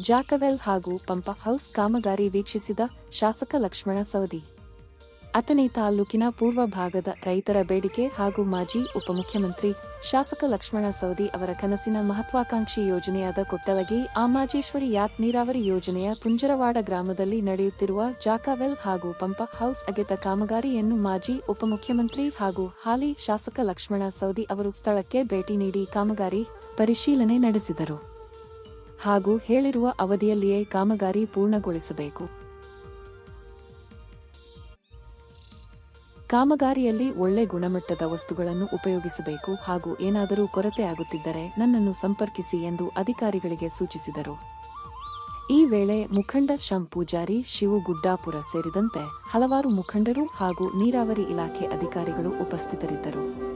Jackwell ಹಾಗೂ Pampa house ಕಾಮಗಾರಿ ವೀಕ್ಷಿಸಿದ ಶಾಸಕ ಲಕ್ಷ್ಮಣ ಸವದಿ. ಅಥಣಿ ತಾಲೂಕಿನ ಪೂರ್ವ ಭಾಗದ ರೈತರ ಬೇಡಿಕೆ ಹಾಗೂ ಮಾಜಿ ಉಪಮುಖ್ಯಮಂತ್ರಿ ಶಾಸಕ ಲಕ್ಷ್ಮಣ ಸವದಿ ಅವರ ಕನಸಿನ ಮಹತ್ವಾಕಾಂಕ್ಷಿ ಯೋಜನೆಯಾದ ಕೊಟ್ಟಲಗಿ, ಆಮಾಜೇಶ್ವರಿ ಯಾತ್ ನೀರಾವರಿ ಯೋಜನೆಯ ಪುಂಜರವಾಡ ಗ್ರಾಮದಲ್ಲಿ ನಡೆಯುತ್ತಿರುವ ಜಾಕಾವೆಲ್ ಹಾಗೂ ಪಂಪ ಹೌಸ್ ಅಗೆತ ಕಾಮಗಾರಿಯನ್ನು ಮಾಜಿ ಉಪಮುಖ್ಯಮಂತ್ರಿ ಹಾಗೂ ಹಾಲಿ ಶಾಸಕ ಲಕ್ಷ್ಮಣ ಸವದಿ ಅವರು ಸ್ಥಳಕ್ಕೆ ಭೇಟಿ ನೀಡಿ ಕಾಮಗಾರಿ ಪರಿಶೀಲನೆ ನಡೆಸಿದರು. ಹಾಗೂ ಹೇಳಿರುವ ಅವಧಿಯಲ್ಲಿಯೇ ಕಾಮಗಾರಿ ಪೂರ್ಣಗೊಳಿಸಬೇಕು. ಕಾಮಗಾರಿಯಲ್ಲಿ ಒಳ್ಳೆ ಗುಣಮಟ್ಟದ ವಸ್ತುಗಳನ್ನು ಉಪಯೋಗಿಸಬೇಕು ಹಾಗೂ ಏನಾದರೂ ಕೊರತೆ ಆಗುತ್ತಿದ್ದರೆ ನನ್ನನ್ನು ಸಂಪರ್ಕಿಸಿ ಎಂದು ಅಧಿಕಾರಿಗಳಿಗೆ ಸೂಚಿಸಿದರು. ಈ ವೇಳೆ ಮುಖಂಡ ಶಂ ಪೂಜಾರಿ ಶಿವು ಗುಡ್ಡಾಪುರ ಸೇರಿದಂತೆ ಹಲವಾರು ಮುಖಂಡರು ಹಾಗೂ ನೀರಾವರಿ ಇಲಾಖೆ ಅಧಿಕಾರಿಗಳು ಉಪಸ್ಥಿತರಿದ್ದರು.